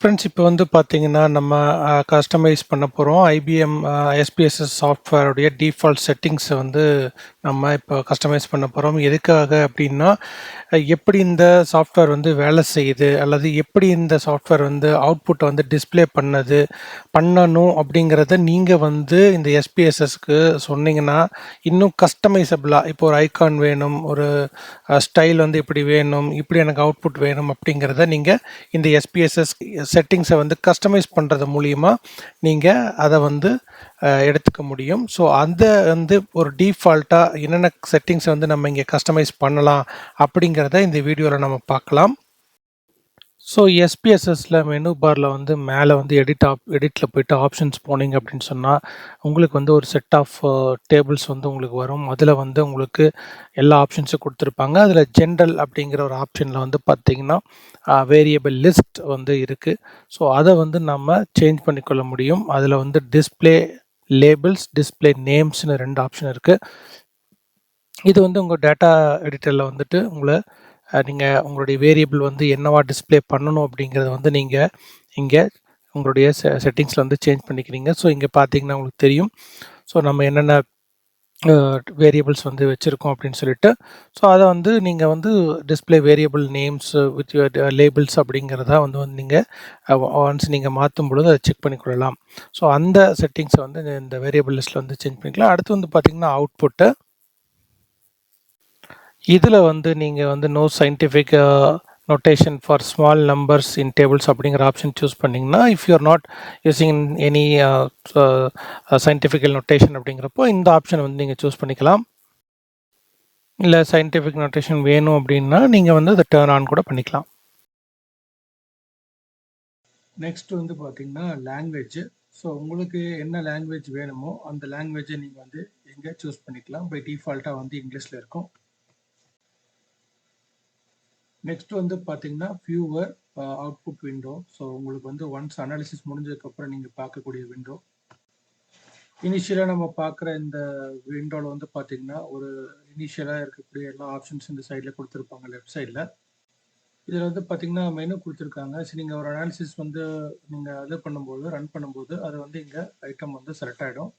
Friends இப்போ வந்து பார்த்தீங்கன்னா, நம்ம கஸ்டமைஸ் பண்ண போகிறோம் ஐபிஎம் எஸ்பிஎஸ்எஸ் சாஃப்ட்வேருடைய டிஃபால்ட் செட்டிங்ஸை வந்து நம்ம இப்போ கஸ்டமைஸ் பண்ண போகிறோம் எதுக்காக அப்படின்னா எப்படி இந்த சாஃப்ட்வேர் வந்து வேலை செய்யுது, அல்லது எப்படி இந்த சாஃப்ட்வேர் வந்து அவுட்புட்டை வந்து டிஸ்ப்ளே பண்ணுது பண்ணணும் அப்படிங்கிறத நீங்கள் வந்து இந்த எஸ்பிஎஸ்எஸ்க்கு சொன்னீங்கன்னா, இன்னும் கஸ்டமைசபிளாக இப்போ ஒரு ஐகான் வேணும், ஒரு ஸ்டைல் வந்து இப்படி வேணும், இப்படி எனக்கு அவுட்புட் வேணும் அப்படிங்கிறத நீங்கள் இந்த எஸ்பிஎஸ்எஸ் செட்டிங்ஸை வந்து கஸ்டமைஸ் பண்ணுறது மூலியமா நீங்கள் அதை வந்து எடுத்துக்க முடியும். ஸோ அந்த வந்து ஒரு டீஃபால்ட்டாக என்னென்ன செட்டிங்ஸை வந்து நம்ம இங்கே கஸ்டமைஸ் பண்ணலாம் அப்படிங்கிறத இந்த வீடியோவில் நம்ம பார்க்கலாம். ஸோ எஸ்பிஎஸ்எஸில் மெனு பாரில் வந்து மேலே வந்து எடிட் ஆப் எடிட்டில் போயிட்டு ஆப்ஷன்ஸ் போனீங்க அப்படின்னு சொன்னால் உங்களுக்கு வந்து ஒரு செட் ஆஃப் டேபிள்ஸ் வந்து உங்களுக்கு வரும். அதில் வந்து உங்களுக்கு எல்லா ஆப்ஷன்ஸும் கொடுத்துருப்பாங்க அதில் ஜென்ரல் அப்படிங்கிற ஒரு ஆப்ஷனில் வந்து பார்த்தீங்கன்னா, வேரியபிள் uh, லிஸ்ட் வந்து இருக்கு. ஸோ அதை வந்து நம்ம சேஞ்ச் பண்ணிக்கொள்ள முடியும். அதில் வந்து டிஸ்ப்ளே லேபிள்ஸ், டிஸ்பிளே நேம்ஸ்னு ரெண்டு ஆப்ஷன் இருக்குது இது வந்து உங்கள் டேட்டா எடிட்டரில் வந்துட்டு உங்களை நீங்கள் உங்களுடைய வேரியபிள் வந்து என்னவா டிஸ்பிளே பண்ணணும் அப்படிங்கிறத வந்து நீங்கள் இங்கே உங்களுடைய செ வந்து சேஞ்ச் பண்ணிக்கிறீங்க. ஸோ இங்கே பார்த்தீங்கன்னா உங்களுக்கு தெரியும். ஸோ நம்ம என்னென்ன வேரியபிள்ஸ் வந்து வச்சுருக்கோம் அப்படின்னு சொல்லிட்டு. ஸோ அதை வந்து நீங்கள் வந்து display variable names with your labels அப்படிங்கிறத வந்து வந்து நீங்கள் ஒன்ஸ் நீங்கள் மாற்றும் பொழுது அதை செக் பண்ணிக்கொள்ளலாம். ஸோ அந்த செட்டிங்ஸை வந்து இந்த வேரியபிள் லிஸ்ட்டில் வந்து சேஞ்ச் பண்ணிக்கலாம். அடுத்து வந்து பார்த்தீங்கன்னா, அவுட்புட்டு இதில் வந்து நீங்கள் வந்து no scientific notation notation for small numbers in tables அப்படிங்கிற ஆப்ஷன் சூஸ் பண்ணிங்கன்னா if you're not using any scientifical notation notation அப்படிங்கிறப்போ இந்த ஆப்ஷன் வந்து நீங்கள் சூஸ் பண்ணிக்கலாம். இல்லை சயின்டிஃபிக் நோட்டேஷன் வேணும் அப்படின்னா, நீங்கள் வந்து அதை டேர்ன் ஆன் கூட பண்ணிக்கலாம். நெக்ஸ்ட் வந்து பார்த்தீங்கன்னா, லாங்குவேஜ். ஸோ உங்களுக்கு என்ன லாங்குவேஜ் வேணுமோ, அந்த லாங்குவேஜை நீங்கள் வந்து எங்கே சூஸ் பண்ணிக்கலாம். பை டிஃபால்ட்டாக வந்து இங்கிலீஷில் இருக்கும். நெக்ஸ்ட் வந்து பார்த்தீங்கன்னா, ஃபியூவர் அவுட்புட் விண்டோ. ஸோ உங்களுக்கு வந்து ஒன்ஸ் அனாலிசிஸ் முடிஞ்சதுக்கப்புறம் நீங்கள் பார்க்கக்கூடிய விண்டோ. இனிஷியலாக நம்ம பார்க்குற இந்த விண்டோவில் வந்து பார்த்தீங்கன்னா, ஒரு இனிஷியலாக இருக்கக்கூடிய எல்லா ஆப்ஷன்ஸ் இந்த சைடில் கொடுத்துருப்பாங்க லெஃப்ட் சைடில் இதில் வந்து பார்த்தீங்கன்னா, மெனு கொடுத்துருக்காங்க ஸோ நீங்கள் ஒரு அனாலிசிஸ் வந்து நீங்கள் இது பண்ணும்போது, ரன் பண்ணும்போது அது வந்து இங்கே ஐட்டம் வந்து செலக்ட் ஆகிடும்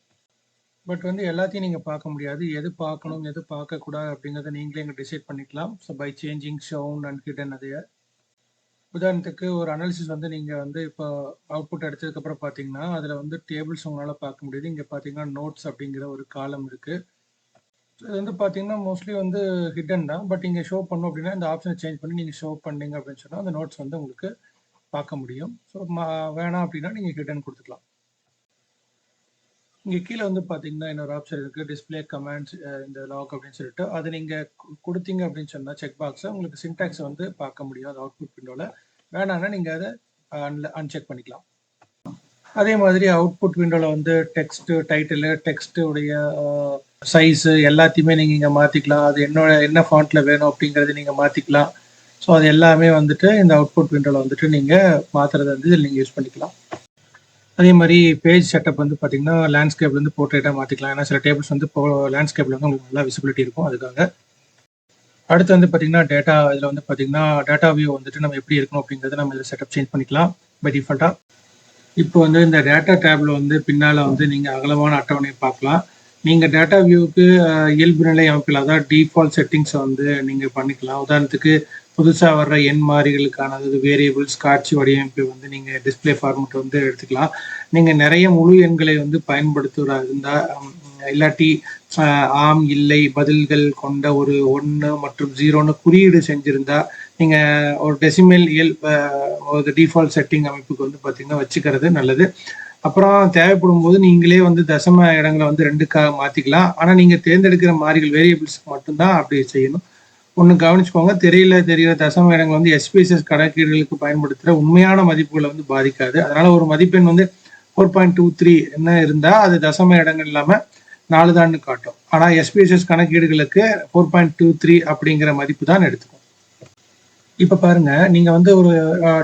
பட் வந்து எல்லாத்தையும் நீங்க பார்க்க முடியாது. எது பார்க்கணும், எது பார்க்கக்கூடாது அப்படிங்கிறத நீங்களே இங்கே டிசைட் பண்ணிக்கலாம். So by changing shown and hidden அதைய. உதாரணத்துக்கு ஒரு அனாலிசிஸ் வந்து நீங்க வந்து இப்போ அவுட்புட் எடுத்ததுக்கப்புறம் பார்த்தீங்கன்னா, அதுல வந்து டேபிள்ஸ் உங்களால பார்க்க முடியுது. இங்க பார்த்தீங்கன்னா, நோட்ஸ் அப்படிங்கிற ஒரு காலம் இருக்கு. இது வந்து பார்த்தீங்கன்னா, மோஸ்ட்லி வந்து ஹிடன் தான். பட் இங்கே ஷோ பண்ணும் அப்படின்னா, இந்த ஆப்ஷனை சேஞ்ச் பண்ணி நீங்க ஷோ பண்ணீங்க அப்படின்னு சொன்னா, அந்த நோட்ஸ் வந்து உங்களுக்கு பார்க்க முடியும். ஸோ வேணாம் அப்படின்னா நீங்க ஹிடன் கொடுத்துக்கலாம் இங்க கீழே வந்து பார்த்தீங்கன்னா, இன்னொரு ஆப்ஷன் இருக்கு. டிஸ்பிளே கமெண்ட்ஸ் இந்த லாக் அப்படின்னு சொல்லிட்டு. அது நீங்க கொடுத்தீங்க அப்படின்னு சொன்னா செக் பாக்ஸை உங்களுக்கு சின்டாக்ஸ் வந்து பார்க்க முடியும். அது அவுட்புட் விண்டோல. வேணான்னா நீங்க அதை அன்ல அன்செக் பண்ணிக்கலாம். அதே மாதிரி அவுட்புட் விண்டோல வந்து டெக்ஸ்ட், டைட்டிலு, டெக்ஸ்ட் உடைய சைஸ் எல்லாத்தையுமே நீங்க இங்க மாத்திக்கலாம். அது என்னோட என்ன ஃபாண்ட்ல வேணும் அப்படிங்கறத நீங்க மாத்திக்கலாம். ஸோ அது எல்லாமே வந்துட்டு இந்த அவுட்புட் விண்டோல வந்துட்டு நீங்க மாத்துறத வந்து இதில் நீங்க யூஸ் பண்ணிக்கலாம். அதே மாதிரி பேஜ் செட்டப் வந்து பார்த்தீங்கன்னா, லேண்ட்ஸ்கேப்லேருந்து போர்ட்ரேட்டாக மாற்றிக்கலாம் ஏன்னா சில டேபிள்ஸ் வந்து இப்போ லேண்ட்ஸ்கேப்ல வந்து உங்களுக்கு நல்லா விசிபிலிட்டி இருக்கும் அதுக்காக. அடுத்து வந்து பார்த்தீங்கன்னா, டேட்டா இதில் வந்து பார்த்தீங்கன்னா, டேட்டா வியூ வந்துட்டு நம்ம எப்படி இருக்கணும் அப்படிங்கிறத நம்ம இதில் செட்டப் சேஞ்ச் பண்ணிக்கலாம். பை டிஃபால்ட்டாக இப்போ வந்து இந்த டேட்டா டேபில் வந்து பின்னால் வந்து நீங்கள் அகலமான அட்டவணையை பார்க்கலாம். நீங்கள் டேட்டா வியூவுக்கு இயல்பு நிலை அமைப்பில் அதாவது டிஃபால்ட் செட்டிங்ஸை வந்து நீங்கள் பண்ணிக்கலாம். உதாரணத்துக்கு புதுசாக வர்ற எண் மாறிகளுக்கான அதாவது வேரியபிள்ஸ் காட்சி வடிவமைப்பை வந்து நீங்கள் டிஸ்ப்ளே ஃபார்மெட் வந்து எடுத்துக்கலாம். நீங்கள் நிறைய முழு எண்களை வந்து பயன்படுத்துகிறா இருந்தால் இல்லாட்டி ஆம், இல்லை பதில்கள் கொண்ட ஒரு ஒன்று மற்றும் ஜீரோன்னு குறியீடு செஞ்சுருந்தா நீங்கள் ஒரு டெசிமல் இயல் ஒரு டிஃபால்ட் செட்டிங் அமைப்புக்கு வந்து பார்த்தீங்கன்னா, வச்சுக்கிறது நல்லது. அப்புறம் தேவைப்படும்போது நீங்களே வந்து தசம இடங்களை வந்து ரெண்டுக்காக மாற்றிக்கலாம் ஆனால் நீங்கள் தேர்ந்தெடுக்கிற மாறிகள் வேரியபிள்ஸ்க்கு மட்டும்தான் அப்படி செய்யணும். ஒண்ணு கவனிச்சுக்கோங்க. தெரியல தெரியல தசம இடங்கள் வந்து எஸ்பிஎஸ்எஸ் கணக்கீடுகளுக்கு பயன்படுத்துற உண்மையான மதிப்புகளை வந்து பாதிக்காது. அதனால ஒரு மதிப்பெண் வந்து ஃபோர் பாயிண்ட் டூ த்ரீ என்ன இருந்தா, அது தசம இடங்கள் இல்லாம 4 தான்னு காட்டும். ஆனா எஸ்பிஎஸ்எஸ் கணக்கீடுகளுக்கு 4.23 அப்படிங்கிற மதிப்பு தான் எடுத்துக்கும். இப்ப பாருங்க, நீங்க வந்து ஒரு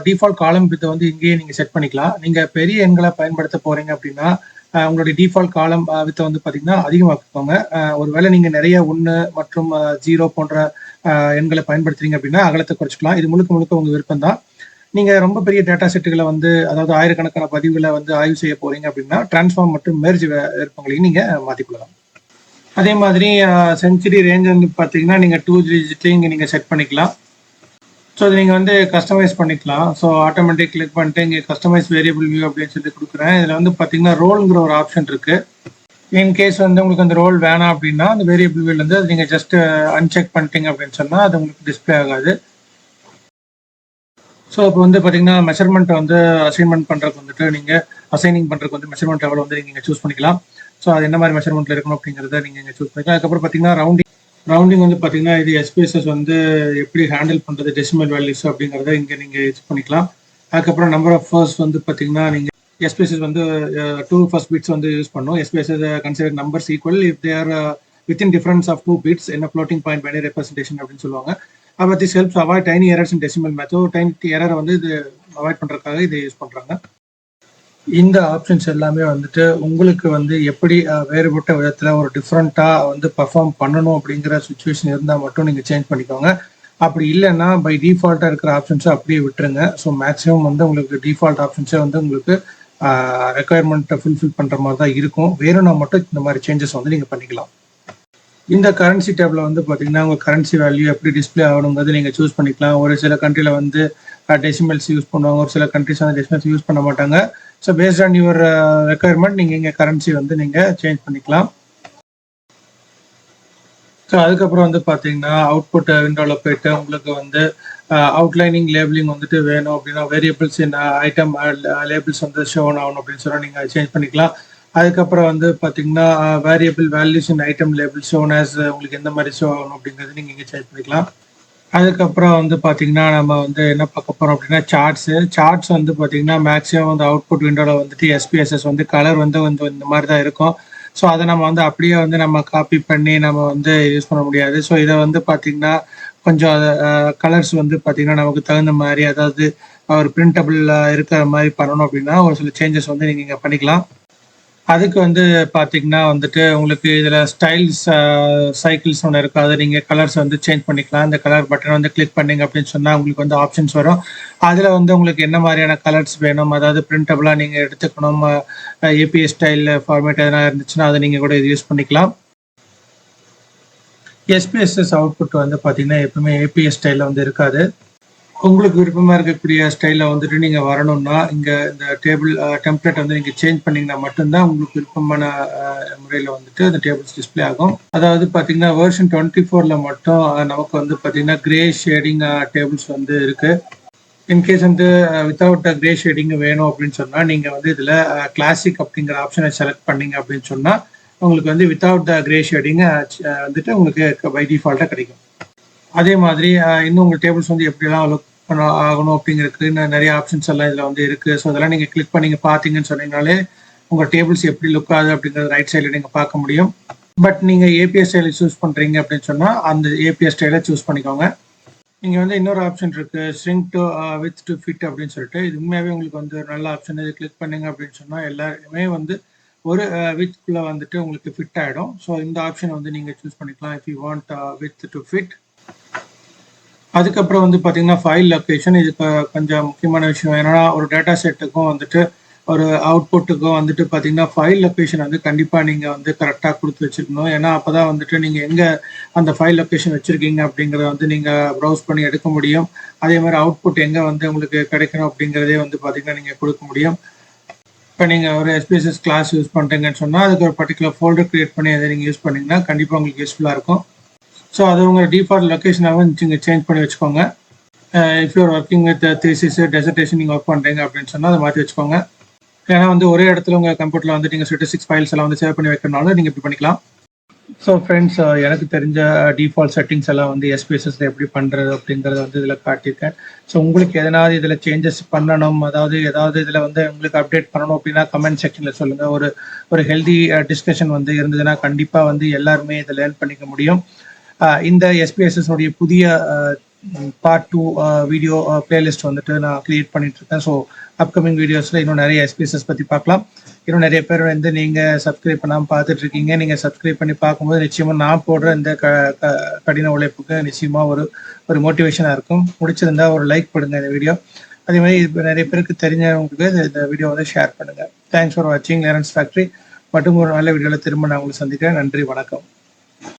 டிஃபால்ட் காலம் விட்த்த வந்து இங்கேயே நீங்க செட் பண்ணிக்கலாம். நீங்க பெரிய எண்களை பயன்படுத்த போறீங்க அப்படின்னா, உங்களுடைய டிஃபால்ட் காலம் அ வந்து பார்த்தீங்கன்னா, அதிகமாக்குவாங்க ஒருவேளை நீங்க நெறைய 1 மற்றும் ஜீரோ போன்ற எண்களை பயன்படுத்துறீங்க அப்படின்னா, அகலத்தை குறைச்சிக்கலாம். இது முழுக்க முழுக்க உங்க விருப்பம் தான். நீங்க ரொம்ப பெரிய டேட்டா செட்டுகளை வந்து அதாவது ஆயிரக்கணக்கான பதிவுகளை வந்து ஆய்வு செய்ய போறீங்க அப்படின்னா டிரான்ஸ்ஃபார்ம் மற்றும் மேர்ஜ் விருப்பங்களையும் நீங்க மாத்திக்கொள்ளலாம் அதே மாதிரி செஞ்சுரி ரேஞ்ச் வந்து பார்த்தீங்கன்னா நீங்க டூ டிஜிட்லையும் இங்கே நீங்க செட் பண்ணிக்கலாம். ஸோ அது நீங்கள் வந்து கஸ்டமைஸ் பண்ணிக்கலாம். ஸோ ஆட்டோமேட்டிக் கிளிக் பண்ணிட்டு இங்கே கஸ்டமைஸ் வேரியபிள் வியூ அப்படின்னு சொல்லி கொடுக்குறேன். இதில் வந்து பார்த்தீங்கன்னா ரோலுங்கிற ஒரு ஆப்ஷன் இருக்கு. இன் கேஸ் வந்து உங்களுக்கு அந்த ரோல் வேணாம் அப்படின்னா அந்த வேரியபிள் வியூல இருந்து அது நீங்கள் ஜஸ்ட் அன்செக் பண்ணிட்டீங்க அப்படின்னு சொன்னால் அது உங்களுக்கு டிஸ்ப்ளே ஆகாது. ஸோ இப்போ வந்து பார்த்தீங்கன்னா மெஷர்மெண்ட் வந்து அசைன்மெண்ட் பண்ணுறதுக்கு வந்துட்டு நீங்கள் அசைனிங் பண்ணுறதுக்கு வந்து மெஷர்மெண்ட் லெவல் வந்து நீங்கள் சூஸ் பண்ணிக்கலாம். ஸோ அது என்ன மாதிரி மெஷர்மெண்ட்ல இருக்கணும் அப்படிங்கிறத நீங்கள் இங்கே சூஸ் பண்ணிக்கலாம். அதுக்கப்புறம் பார்த்தீங்கன்னா ரவுண்டிங் ரவுண்டிங் வந்து பார்த்தீங்கன்னா இது எஸ்பிஎஸ்எஸ் வந்து எப்படி ஹேண்டில் பண்ணுறது டெசிமல் வேல்யூஸ் அப்படிங்கிறத இங்கே நீங்கள் யூஸ் பண்ணிக்கலாம். அதுக்கப்புறம் நம்பர் ஆஃப் ஃபர்ஸ்ட் வந்து பார்த்தீங்கன்னா நீங்கள் எஸ்பிஎஸ்எஸ் வந்து டூ ஃபர்ஸ்ட் பிட்ஸ் வந்து யூஸ் பண்ணும். SPSS consider numbers equal if they're within difference of two bits என்ன ஃப்ளோட்டிங் பாயிண்ட் பைனரி ரெப்ரஸன்டேஷன் அப்படின்னு சொல்லுவாங்க. அப்போ this helps avoid tiny errors in decimal Mahato tiny எரரை வந்து இது அவாய்ட் பண்ணுறதுக்காக இதை யூஸ் பண்ணுறாங்க இந்த ஆப்ஷன்ஸ் எல்லாமே வந்துட்டு உங்களுக்கு வந்து எப்படி வேறுபட்ட விதத்தில் ஒரு டிஃப்ரெண்ட்டாக வந்து பர்ஃபார்ம் பண்ணணும் அப்படிங்கிற சுச்சுவேஷன் இருந்தால் மட்டும் நீங்கள் சேஞ்ச் பண்ணிக்கோங்க. அப்படி இல்லைன்னா பை டிஃபால்ட்டாக இருக்கிற ஆப்ஷன்ஸை அப்படியே விட்டுருங்க. ஸோ மேக்ஸிமம் வந்து உங்களுக்கு டிஃபால்ட் ஆப்ஷன்ஸே வந்து உங்களுக்கு ரெக்குயர்மெண்ட்டை ஃபுல்ஃபில் பண்ணுற மாதிரி தான் இருக்கும். வேணும்னா மட்டும் இந்த மாதிரி சேஞ்சஸ் வந்து நீங்கள் பண்ணிக்கலாம். இந்த கரன்சி டேப்ல வந்து பார்த்தீங்கன்னா உங்கள் கரன்சி வேல்யூ எப்படி டிஸ்ப்ளே ஆகணுங்கிறது நீங்கள் சூஸ் பண்ணிக்கலாம். ஒரு சில கண்ட்ரியில் வந்து டெசிமல்ஸ் யூஸ் பண்ணுவாங்க. ஒரு சில கண்ட்ரிஸ் வந்து டெசிமல்ஸ் யூஸ் பண்ண மாட்டாங்க. So based on your requirement நீங்கள் இங்கே கரன்சி வந்து நீங்கள் சேஞ்ச் பண்ணிக்கலாம். ஸோ அதுக்கப்புறம் வந்து பார்த்தீங்கன்னா அவுட்புட் விண்டோவில் uh, போயிட்டு உங்களுக்கு வந்து uh, அவுட்லைனிங் லேபிளிங் வந்துட்டு வேணும் அப்படின்னா வேரியபிள்ஸ் இன் ஐட்டம் லேபிள்ஸ் வந்து ஷோன் ஆகணும் அப்படின்னு சொன்னால் நீங்கள் சேஞ்ச் பண்ணிக்கலாம். அதுக்கப்புறம் வந்து பார்த்தீங்கன்னா variable values in item label shown as உங்களுக்கு எந்த மாதிரி ஷோ ஆகணும் அப்படிங்கிறது நீங்கள் இங்கே சேஞ்ச் பண்ணிக்கலாம். அதுக்கப்புறம் வந்து பார்த்தீங்கன்னா நம்ம வந்து என்ன பார்க்க போகிறோம் அப்படின்னா சார்ட்ஸு சார்ட்ஸ் வந்து பார்த்தீங்கன்னா மேக்ஸிமம் வந்து அவுட்புட் விண்டோவில் வந்துட்டு எஸ்பிஎஸ்எஸ் வந்து கலர் வந்து வந்து இந்த மாதிரி தான் இருக்கும். ஸோ அதை நம்ம வந்து அப்படியே வந்து நம்ம காப்பி பண்ணி நம்ம வந்து யூஸ் பண்ண முடியாது. ஸோ இதை வந்து பார்த்தீங்கன்னா கொஞ்சம் கலர்ஸ் வந்து பார்த்தீங்கன்னா நமக்கு தகுந்த மாதிரி அதாவது ஒரு பிரிண்டபிளில் இருக்கிற மாதிரி பண்ணணும் அப்படின்னா ஒரு சில சேஞ்சஸ் வந்து நீங்கள் இங்கே பண்ணிக்கலாம். அதுக்கு வந்து பார்த்தீங்கன்னா வந்துட்டு உங்களுக்கு இதில் ஸ்டைல்ஸ் சைக்கிள்ஸ் ஒன்று இருக்கும் அதை நீங்கள் கலர்ஸ் வந்து சேஞ்ச் பண்ணிக்கலாம். அந்த கலர் பட்டன் வந்து கிளிக் பண்ணிங்க அப்படின்னு சொன்னால் உங்களுக்கு வந்து ஆப்ஷன்ஸ் வரும். அதில் வந்து உங்களுக்கு என்ன மாதிரியான கலர்ஸ் வேணும்? அதாவது பிரிண்டபுளாக நீங்கள் எடுத்துக்கணும். ஏபிஎஸ் ஸ்டைல் ஃபார்மேட் எதனா இருந்துச்சுன்னா அதை நீங்கள் கூட இது யூஸ் பண்ணிக்கலாம். எஸ்பிஎஸ்எஸ் அவுட்புட் வந்து பார்த்தீங்கன்னா எப்பவுமே ஏபிஎஸ் ஸ்டைலில் வந்து இருக்காது. உங்களுக்கு விருப்பமாக இருக்கக்கூடிய ஸ்டைலில் வந்துட்டு நீங்கள் வரணும்னா இங்கே இந்த டேபிள் டெம்ப்ளேட் வந்து நீங்கள் சேஞ்ச் பண்ணீங்கன்னா மட்டும்தான் உங்களுக்கு விருப்பமான முறையில் வந்துட்டு அந்த டேபிள்ஸ் டிஸ்ப்ளே ஆகும். அதாவது பார்த்தீங்கன்னா வேர்ஷன் டுவெண்ட்டி ஃபோரில் மட்டும் நமக்கு வந்து பார்த்தீங்கன்னா கிரே ஷேடிங் டேபிள்ஸ் வந்து இருக்குது இன்கேஸ் வந்து வித்தவுட் கிரே ஷேடிங் வேணும் அப்படின்னு சொன்னால் நீங்கள் வந்து இதில் கிளாசிக் அப்படிங்கிற ஆப்ஷனை செலக்ட் பண்ணீங்க அப்படின்னு சொன்னால் உங்களுக்கு வந்து வித்தவுட் த கிரே ஷேடிங் வந்துட்டு உங்களுக்கு பை டிஃபால்ட்டாக கிடைக்கும். அதே மாதிரி இன்னும் உங்கள் டேபிள்ஸ் வந்து எப்படிலாம் லுக் பண்ண ஆகணும் அப்படிங்கிறதுக்கு இன்னும் நிறைய ஆப்ஷன்ஸ் எல்லாம் இதில் வந்து இருக்குது ஸோ அதெல்லாம் நீங்கள் கிளிக் பண்ணி பார்த்தீங்கன்னு சொன்னீங்கனாலே உங்கள் டேபிள்ஸ் எப்படி லுக் ஆகுது அப்படிங்கிறது ரைட் சைடில் நீங்கள் பார்க்க முடியும். பட் நீங்கள் ஏபிஎஸ் ஸ்டைலை சூஸ் பண்ணுறீங்க அப்படின்னு சொன்னால் அந்த ஏபிஎஸ் ஸ்டைலை சூஸ் பண்ணிக்கோங்க. இங்கே வந்து இன்னொரு ஆப்ஷன் இருக்குது string to width to fit அப்படின்னு சொல்லிட்டு இது உண்மையாகவே உங்களுக்கு வந்து ஒரு நல்ல ஆப்ஷன் இது கிளிக் பண்ணுங்க அப்படின்னு சொன்னால் எல்லாருமே வந்து ஒரு uh, வித்குள்ளே வந்துட்டு உங்களுக்கு ஃபிட் ஆகிடும் ஸோ இந்த ஆப்ஷன் வந்து நீங்கள் சூஸ் பண்ணிக்கலாம். If you want width to fit அதுக்கப்புறம் வந்து பார்த்தீங்கன்னா ஃபைல் லொக்கேஷன் இது கொஞ்சம் முக்கியமான விஷயம். ஏன்னா ஒரு டேட்டா செட்டுக்கும் வந்துட்டு ஒரு அவுட்புட்டுக்கும் வந்துட்டு பார்த்தீங்கன்னா ஃபைல் லொக்கேஷன் வந்து கண்டிப்பாக நீங்கள் வந்து கரெக்டாக கொடுத்து வச்சிருக்கணும். ஏன்னா அப்போ தான் வந்துட்டு நீங்கள் எங்கே அந்த ஃபைல் லொக்கேஷன் வச்சுருக்கீங்க அப்படிங்கிறத வந்து நீங்கள் ப்ரௌஸ் பண்ணி எடுக்க முடியும். அதே மாதிரி அவுட்புட் எங்கே வந்து உங்களுக்கு கிடைக்கணும் அப்படிங்கிறதே வந்து பார்த்தீங்கன்னா நீங்கள் கொடுக்க முடியும். இப்போ நீங்கள் ஒரு எஸ்பிஎஸ்எஸ் கிளாஸ் யூஸ் பண்ணுறீங்கன்னு சொன்னால் அதுக்கு ஒரு பர்டிகுலர் ஃபோல்டர் க்ரியேட் பண்ணி அதை நீங்கள் யூஸ் பண்ணிங்கன்னா கண்டிப்பாக உங்களுக்கு யூஸ்ஃபுல்லாக இருக்கும். ஸோ அது உங்கள் டிஃபால்ட் லொக்கேஷனாக நீங்கள் சேஞ்ச் பண்ணி வச்சுக்கோங்க. If you're working with thesis dissertation நீங்கள் ஒர்க் பண்ணுறீங்க அப்படின்னு சொன்னால் அதை மாற்றி வச்சுக்கோங்க. ஏன்னா வந்து ஒரே இடத்துல உங்கள் கம்ப்யூட்டரில் வந்து நீங்கள் ஸ்டேட்டிஸ்டிக்ஸ் ஃபைல்ஸ் எல்லாம் வந்து சேவ் பண்ணி வைக்கிறனால நீங்கள் இப்படி பண்ணிக்கலாம். ஸோ ஃப்ரெண்ட்ஸ் எனக்கு தெரிஞ்ச டிஃபால்ட் செட்டிங்ஸ் எல்லாம் வந்து எஸ்பிஎஸ்எஸ்ல எப்படி பண்ணுறது அப்படிங்கிறத வந்து இதில் காட்டியிருக்கேன். ஸோ உங்களுக்கு எதனாவது இதில் சேஞ்சஸ் பண்ணணும் அதாவது ஏதாவது இதில் வந்து உங்களுக்கு அப்டேட் பண்ணணும் அப்படின்னா கமெண்ட் செக்ஷனில் சொல்லுங்கள் ஒரு ஒரு ஹெல்தி டிஸ்கஷன் வந்து இருந்ததுன்னா கண்டிப்பாக வந்து எல்லாருமே இதை லேர்ன் பண்ணிக்க முடியும். இந்த எஸ்பிஎஸ்எஸ் உடைய புதிய பார்ட் டூ வீடியோ பிளேலிஸ்ட் வந்துட்டு நான் கிரியேட் பண்ணிட்டு இருக்கேன். ஸோ அப்கமிங் வீடியோஸில் இன்னும் நிறைய எஸ்பிஎஸ்எஸ் பற்றி பார்க்கலாம். இன்னும் நிறைய பேர் வந்து நீங்கள் சப்ஸ்கிரைப் பண்ணாமல் பார்த்துட்டு இருக்கீங்க. நீங்கள் சப்ஸ்கிரைப் பண்ணி பார்க்கும்போது நிச்சயமாக நான் போடுற இந்த க கடின உழைப்புக்கு நிச்சயமாக ஒரு ஒரு மோட்டிவேஷனாக இருக்கும். முடிச்சிருந்தா ஒரு லைக் பண்ணுங்க இந்த வீடியோ அதே மாதிரி இப்போ நிறைய பேருக்கு தெரிஞ்சவங்களுக்கு இந்த- வீடியோ வந்து ஷேர் பண்ணுங்க. தேங்க்ஸ் ஃபார் வாட்சிங் லேரன்ஸ் ஃபேக்ட்ரி மற்றும் ஒரு நல்ல வீடியோவில் திரும்ப நான் உங்களை சந்திக்கிறேன். நன்றி வணக்கம்.